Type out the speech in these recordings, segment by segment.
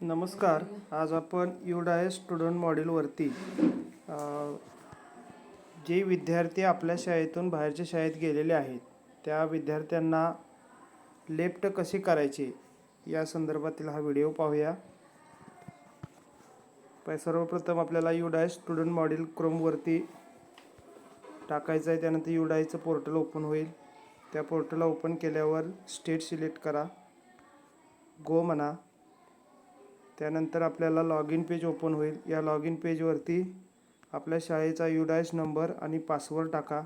नमस्कार. आज आपण युडाय स्टुडंट मॉडेलवरती जे विद्यार्थी आपल्या शाळेतून बाहेरच्या शाळेत गेलेले आहेत त्या विद्यार्थ्यांना लेफ्ट कसे करायचे या संदर्भातील हा व्हिडिओ पाहूया. प- सर्वप्रथम आपल्याला युडाय स्टुडंट मॉडेल क्रोमवरती टाकायचं आहे त्यानंतर युडायचं पोर्टल ओपन होईल. त्या पोर्टलला ओपन केल्यावर स्टेट सिलेक्ट करा. गो म्हणा. त्यानंतर आपल्याला लॉग इन पेज ओपन होईल. या लॉग इन पेजवरती आपल्या शाळेचा युडायस नंबर आणि पासवर्ड टाका.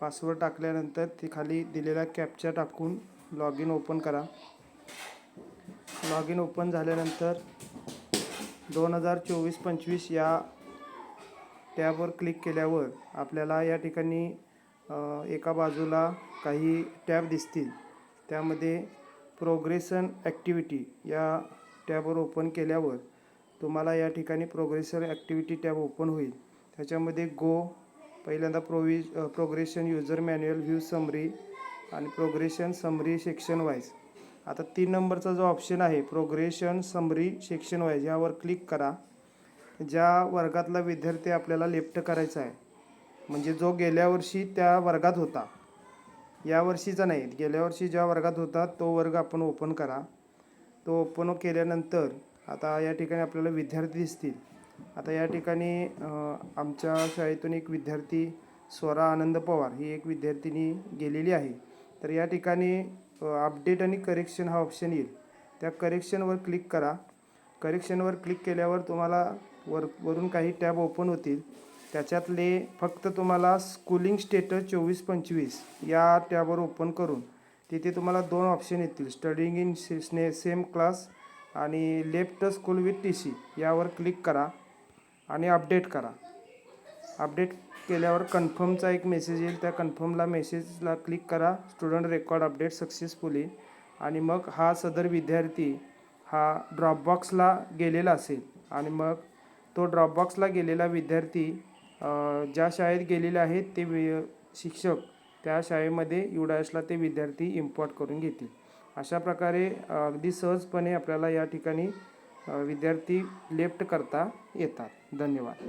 पासवर्ड टाकल्यानंतर ती खाली दिलेला कॅपचा टाकून लॉग इन ओपन करा. लॉग इन ओपन झाल्यानंतर दोन हजार चोवीस पंचवीस या टॅबवर क्लिक केल्यावर आपल्याला या ठिकाणी एका बाजूला काही टॅब दिसतील. त्यामध्ये प्रोग्रेसन ॲक्टिव्हिटी या टॅबवर ओपन केल्यावर तुम्हाला या ठिकाणी प्रोग्रेसर ॲक्टिव्हिटी टॅब ओपन होईल. त्याच्यामध्ये गो पहिल्यांदा प्रोविज progression user manual view summary आणि प्रोग्रेशन समरी सेक्शन वाईज आता तीन नंबरचा जो ऑप्शन आहे प्रोग्रेशन समरी सेक्शन वाईज यावर क्लिक करा. ज्या वर्गातला विद्यार्थी आपल्याला लेफ्ट करायचा आहे म्हणजे जो गेल्या वर्षी त्या वर्गात होता. या वर्षीचा नाही गेल्या वर्षी ज्या वर्गात होता तो वर्ग आपण ओपन करा. तो ओपन केल्यानंतर आता या ठिकाणी आपल्याला विद्यार्थी दिसतील. आता या ठिकाणी आमच्या शाळेतून एक विद्यार्थी स्वरा आनंद पवार ही एक विद्यार्थिनी गेलेली आहे. तर या ठिकाणी अपडेट आणि करेक्शन हा ऑप्शन येईल. त्या करेक्शनवर क्लिक करा. करेक्शनवर क्लिक केल्यावर तुम्हाला वर वरून काही टॅब ओपन होतील. त्याच्यातले फक्त तुम्हाला स्कूलिंग स्टेटस चोवीस पंचवीस या टॅबवर ओपन करून तिथे तुम्हाला दोन ऑप्शन येतील. स्टडिंग इन स्ने सेम क्लास आणि left school with T C यावर क्लिक करा आणि अपडेट करा. अपडेट केल्यावर कन्फर्मचा एक मेसेज येईल. त्या कन्फर्मला मेसेजला क्लिक करा. स्टुडंट रेकॉर्ड अपडेट सक्सेसफुली आणि मग हा सदर विद्यार्थी हा ड्रॉपबॉक्सला गेलेला असेल. आणि मग तो ड्रॉपबॉक्सला गेलेला विद्यार्थी ज्या शाळेत गेलेले आहेत ते वि शिक्षक त्या शाळेमध्ये युडायसला ते विद्यार्थी इम्पॉर्ट करून घेतील. अशा प्रकारे अगदी सहजपणे आपल्याला या ठिकाणी विद्यार्थी लेफ्ट करता येतात. धन्यवाद.